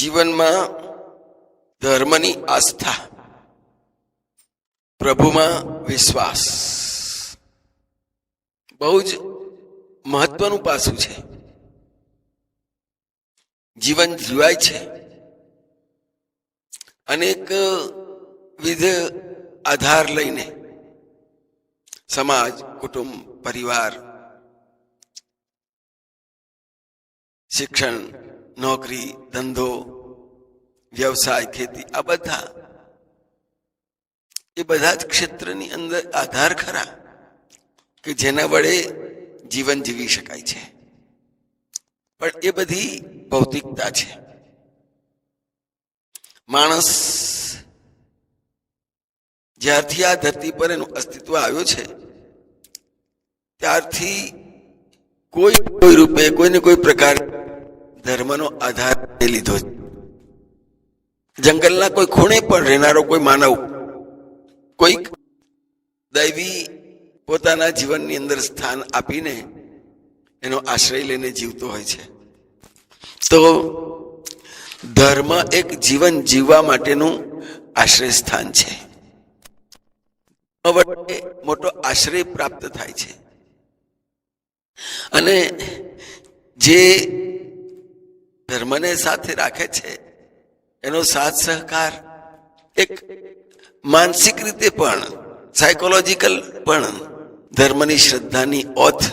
જીવનમાં ધર્મની આસ્થા, પ્રભુમાં વિશ્વાસ, બહુ જ મહત્વનું પાસું છે. જીવન જીવાય છે. અનેક વિધ આધાર લઈને સમાજ, કુટુંબ, પરિવાર, શિક્ષણ નોકરી, ધંધો, વ્યવસાય, ખેતી, આ બધા. એ બધા જ ક્ષેત્રની અંદર આધાર ખરા કે જેના વડે જીવન જીવી શકાય છે. પણ એ બધી ભૌતિકતા છે. માણસ જ્યારથી આ ધરતી પર એનું અસ્તિત્વ આવ્યું છે, ત્યારથી કોઈ કોઈ રૂપે કોઈને કોઈ પ્રકાર ધર્મનો આધાર લીધો જંગલના કોઈ ખૂણે પણ રહેનારો કોઈ માનવ, કોઈક દૈવી પોતાના જીવનની અંદર સ્થાન આપીને એનો આશ્રય લઈને જીવતો હોય છે. તો ધર્મ એક જીવન જીવવા માટેનું આશ્રય સ્થાન છે. મોટો આશ્રય પ્રાપ્ત થાય છે. અને જે ધર્મને સાથે રાખે છે. એનો સાથ સહકાર, એક માનસિક રીતે પણ સાયકોલોજીકલ પણ ધર્મની શ્રદ્ધાની ઓથ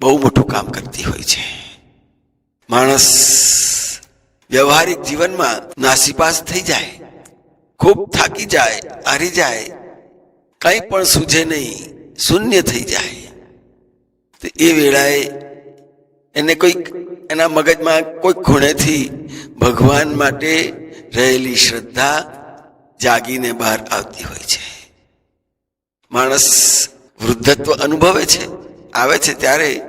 બહુ મોટું કામ કરતી હોય છે. માણસ વ્યવહારિક જીવનમાં નાસીપાસ થઈ જાય, ખૂબ થાકી જાય, હારી જાય, કંઈ પણ સૂજે નહીં, શૂન્ય થઈ જાય. તો એ વેળાએ એને કોઈક એના મગજમાં કોઈ ખૂણેથી ભગવાન માટે રહેલી શ્રદ્ધા જાગીને બહાર આવતી હોય છે. માણસ વૃદ્ધત્વ અનુભવે છે, આવે છે ત્યારે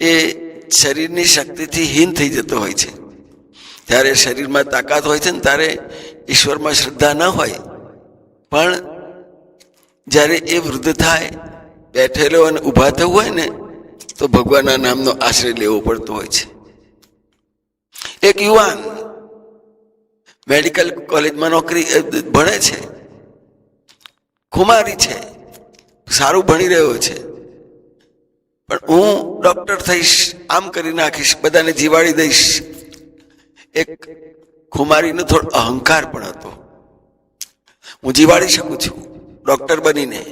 એ શરીરની શક્તિથી હીન થઈ જતો હોય છે. ત્યારે શરીરમાં તાકાત હોય છે ને ત્યારે ઈશ્વરમાં શ્રદ્ધા ન હોય. પણ જ્યારે એ વૃદ્ધ થાય, બેઠેલો અને ઊભા થવું હોય ને તો ભગવાનના નામનો આશ્રય લેવો પડતો હોય છે. એક યુવાન મેડિકલ કોલેજમાં નોકરી ભણે છે. ખુમારી છે. સારું ભણી રહ્યો છે. પણ હું ડોક્ટર થઈશ, આમ કરી નાખીશ, બધાને જીવાડી દઈશ. એક ખુમારીનો થોડો અહંકાર પણ હતો. હું જીવાડી શકું છું ડોક્ટર બનીને.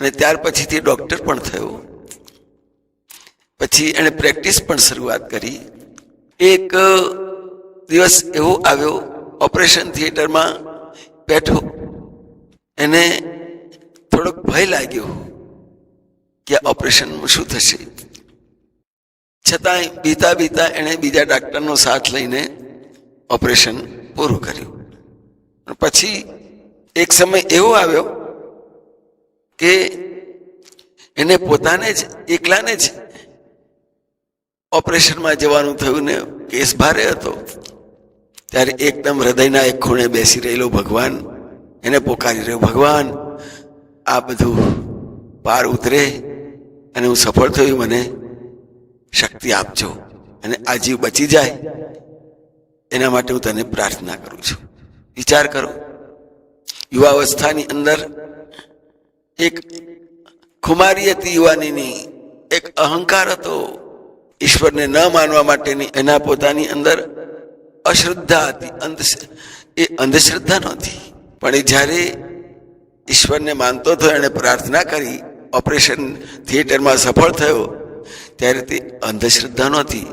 અને ત્યાર પછીથી ડોક્ટર પણ થયો. પછી એણે પ્રેક્ટિસ પણ શરૂઆત કરી. એક દિવસ એવો આવ્યો, ઓપરેશન થિયેટરમાં બેઠો. એને થોડોક ભય લાગ્યો કે ઓપરેશનમાં શું થશે. છતાંય બીતા બીતા એણે બીજા ડાક્ટરનો સાથ લઈને ઓપરેશન પૂરું કર્યું. પછી એક સમય એવો આવ્યો કે એને પોતાને જ, એકલાને જ ઓપરેશનમાં જવાનું થયું ને, કેસ ભારે હતો. ત્યારે એકદમ હૃદયના એક ખૂણે બેસી રહેલો ભગવાન, એને પોકારી રહ્યો, ભગવાન, આ બધું પાર ઉતરે અને હું સફળ થયું, મને શક્તિ આપજો અને આ જીવ બચી જાય. એના માટે હું તને પ્રાર્થના કરું છું. વિચાર કરો, યુવાવસ્થાની અંદર એક ખુમારી હતી યુવાનીની, એક અહંકાર હતો. ઈશ્વરને ન માનવા માટેની એના પોતાની અંદર અશ્રદ્ધા હતી અંધ એ અંધશ્રદ્ધા નહોતી. પણ એ જ્યારે ઈશ્વરને માનતો થયો એણે પ્રાર્થના કરી, ઓપરેશન થિયેટરમાં સફળ થયો, ત્યારે તે અંધશ્રદ્ધા નહોતી,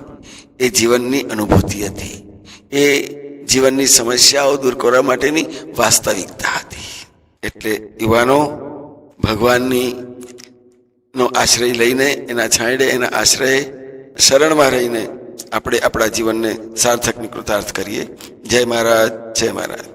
એ જીવનની અનુભૂતિ હતી. એ જીવનની સમસ્યાઓ દૂર કરવા માટેની વાસ્તવિકતા હતી. એટલે યુવાનો, ભગવાનની નો આશ્રય લઈને, એના છાંયડે એના આશ્રય શરણમાં રહીને આપણે આપણા જીવનને સાર્થક કૃતાર્થ કરીએ. જય મહારાજ જય મહારાજ.